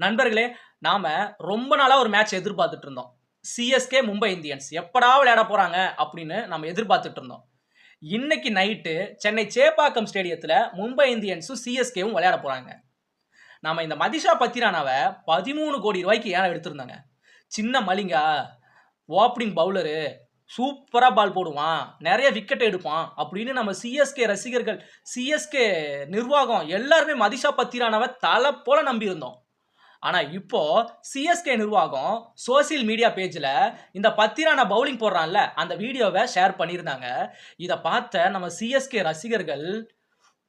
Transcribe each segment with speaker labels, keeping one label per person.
Speaker 1: நண்பர்களே நாம ரொம்ப நாளா ஒரு மேட்ச் எதிர்பார்த்துட்டு இருந்தோம். CSK Mumbai Indians. எப்படா விளையாட போறாங்க அப்படின்னு நம்ம எதிர்பார்த்துட்டு இருந்தோம். இன்னைக்கு நைட்டு சென்னை சேப்பாக்கம் ஸ்டேடியத்தில் மும்பை இந்தியன்ஸும் சிஎஸ்கேவும் விளையாட போறாங்க. நாம இந்த மதிஷா பத்திரானாவை பதிமூணு கோடி ரூபாய்க்கு ஏன் எடுத்திருந்தாங்க? சின்ன மலிங்கா ஓப்பனிங் பவுலரு சூப்பராக பால் போடுவான் நிறைய விக்கெட் எடுப்பான் அப்படின்னு நம்ம சிஎஸ்கே ரசிகர்கள் சிஎஸ்கே நிர்வாகம் எல்லாருமே மதிஷா பத்திரானாவை தலை போல நம்பியிருந்தோம். ஆனால் இப்போ சிஎஸ்கே நிர்வாகம் சோசியல் மீடியா பேஜில் இந்த பத்திரான பவுலிங் போடுறான்ல அந்த வீடியோவை ஷேர் பண்ணியிருந்தாங்க. இதை பார்த்த நம்ம சிஎஸ்கே ரசிகர்கள்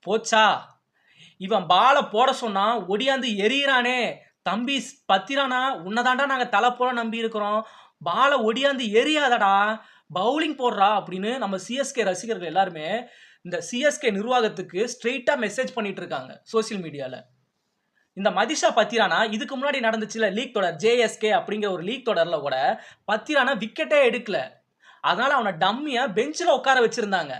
Speaker 1: போச்சா இவன் பாலை போட சொன்னா ஒடியாந்து எரியிறானே தம்பி பத்திரானா உன்னதாண்டா நாங்கள் தலை போல நம்பி இருக்கிறோம். பாலை ஒடியாந்து எரியாதடா பவுலிங் போடுறா அப்படின்னு நம்ம சிஎஸ்கே ரசிகர்கள் எல்லாருமே இந்த சிஎஸ்கே நிர்வாகத்துக்கு ஸ்ட்ரெயிட்டாக மெசேஜ் பண்ணிட்டு இருக்காங்க சோசியல் மீடியாவில் இந்த மதிஷா பத்திரானா இதுக்கு முன்னாடி நடந்துச்சுல லீக் தொடர் ஜேஎஸ்கே அப்படிங்கிற ஒரு லீக் தொடரில் கூட பத்திரானா விக்கெட்டே எடுக்கல. அதனால அவனை டம்மியை பெஞ்சில் உட்கார வச்சிருந்தாங்க.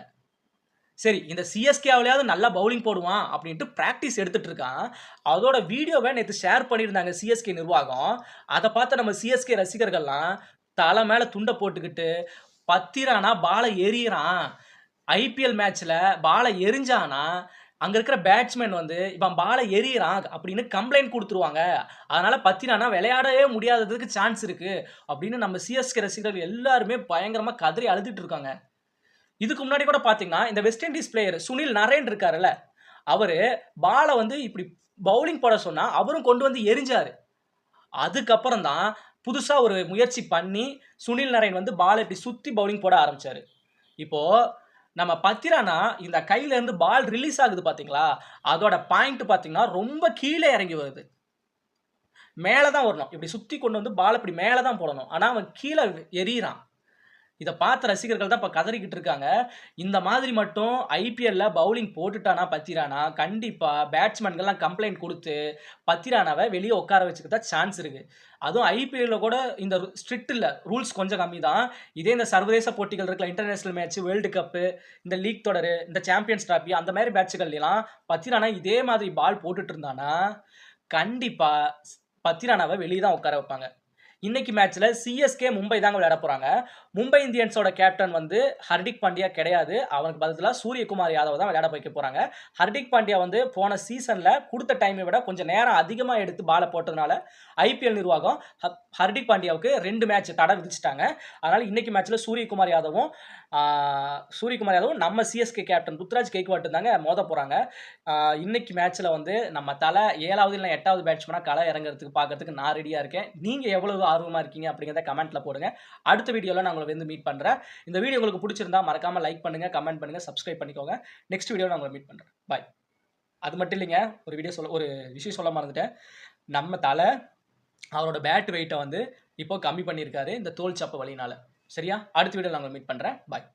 Speaker 1: சரி இந்த சிஎஸ்கேவிலையாவது நல்லா பவுலிங் போடுவான் அப்படின்ட்டு ப்ராக்டிஸ் எடுத்துட்டு இருக்கான். அதோட வீடியோவை நேற்று ஷேர் பண்ணியிருந்தாங்க சிஎஸ்கே நிர்வாகம். அதை பார்த்து நம்ம சிஎஸ்கே ரசிகர்கள்லாம் தலை மேலே துண்டை போட்டுக்கிட்டு பத்திரானா பாலை எறிகிறான் ஐபிஎல் மேட்ச்சில் பாலை எரிஞ்சானா அங்கே இருக்கிற பேட்ஸ்மேன் வந்து இவன் பாலை எரியறான் அப்படின்னு கம்ப்ளைண்ட் கொடுத்துருவாங்க. அதனால பத்தினானா விளையாடவே முடியாததுக்கு சான்ஸ் இருக்கு அப்படின்னு நம்ம சிஎஸ்கே ரசிகர்கள் எல்லாருமே பயங்கரமாக கதறி அழுதுட்டு இருக்காங்க. இதுக்கு முன்னாடி கூட பார்த்தீங்கன்னா இந்த West Indies player Sunil Narine இருக்காருல்ல அவர் பாலை வந்து இப்படி பவுலிங் போட சொன்னால் அவரும் கொண்டு வந்து எரிஞ்சார். அதுக்கப்புறம் தான் புதுசாக ஒரு முயற்சி பண்ணி சுனில் நரேன் வந்து பாலை இப்படி சுற்றி பவுலிங் போட ஆரம்பிச்சார். இப்போது நம்ம பத்திரானா இந்த கையிலேருந்து பால் ரிலீஸ் ஆகுது பார்த்தீங்களா அதோட பாயிண்ட் பார்த்தீங்கன்னா ரொம்ப கீழே இறங்கி வருது. மேலே தான் வரணும். இப்படி சுற்றி கொண்டு வந்து பால் இப்படி மேலே தான் போடணும். ஆனால் அவன் கீழே எரியறான் இதை பார்த்த ரசிகர்கள் தான் இப்போ கதறிக்கிட்டு இருக்காங்க. இந்த மாதிரி மட்டும் ஐபிஎல்ல பவுலிங் போட்டுட்டானா பத்திரானா? கண்டிப்பாக பேட்ஸ்மேன்கள்லாம் கம்ப்ளைண்ட் கொடுத்து பத்திரானாவை வெளியே உட்கார வச்சுக்க தான் சான்ஸ் இருக்குது அதுவும் ஐபிஎல்ல கூட இந்த ஸ்ட்ரிக்ட் இல்லை ரூல்ஸ் கொஞ்சம் கம்மி தான். இதே இந்த சர்வதேச போட்டிகள் இருக்கல இன்டர்நேஷனல் மேட்ச் வேர்ல்டு கப்பு இந்த லீக் தொடர் இந்த சாம்பியன்ஸ் டிராஃபி அந்த மாதிரி மேட்சுகள்லாம் பத்திரானா இதே மாதிரி பால் போட்டுட்டு இருந்தானா? கண்டிப்பாக பத்திரானாவை வெளியே தான் உட்கார வைப்பாங்க. இன்னைக்கு மேட்ச்ல சிஎஸ்கே மும்பை தாங்க விளையாட போறாங்க. மும்பை இந்தியன்ஸோட கேப்டன் வந்து ஹர்திக் பாண்டியா கிடையாது. அவனுக்கு பதிலாக சூரியகுமார் யாதவ் தான் விளையாட வைக்க போறாங்க. ஹர்திக் பாண்டியா வந்து போன சீசன்ல கொடுத்த டைமை விட கொஞ்சம் நேரம் அதிகமாக எடுத்து பாலை போட்டதுனால ஐபிஎல் நிர்வாகம் ஹர்திக் பாண்டியாவுக்கு ரெண்டு மேட்ச் தடை விதிச்சிட்டாங்க. அதனால இன்னைக்கு மேட்ச்ல சூரியகுமார் யாதவும் சூரியகுமார் யாதவும் நம்ம சிஎஸ்கே கேப்டன் ருத்ராஜ் கேக்வாட்டு தாங்க மோத போறாங்க. இன்னைக்கு மேட்ச்ல வந்து நம்ம தலை ஏழாவது இல்லை எட்டாவது பேட்ஸ்மேனாக களை இறங்குறதுக்கு பார்க்கறதுக்கு நான் ரெடியாக இருக்கேன். நீங்கள் எவ்வளவு ஆர்வமாக இருக்கீங்க அப்படிங்கிறத கமெண்ட்டில் போடுங்க. அடுத்த வீடியோவில் நான் உங்களை வந்து மீட் பண்ணுறேன் இந்த வீடியோ உங்களுக்கு பிடிச்சிருந்தா மறக்காமல் லைக் பண்ணுங்கள் கமெண்ட் பண்ணுங்கள் சப்ஸ்கிரைப் பண்ணிக்கோங்க. நெக்ஸ்ட் வீடியோவில் நான் உங்களை மீட் பண்ணுறேன் பாய் அது மட்டும் இல்லைங்க ஒரு வீடியோ சொல்ல ஒரு விஷயம் சொல்ல மறந்துட்டேன். நம்ம தலை அவரோட பேட் வெயிட்டை வந்து இப்போ கம்மி பண்ணியிருக்காரு இந்த தோல் சப்பு வழினால சரியா? அடுத்த வீடியோவில் நான் உங்களை மீட் பண்ணுறேன் பாய்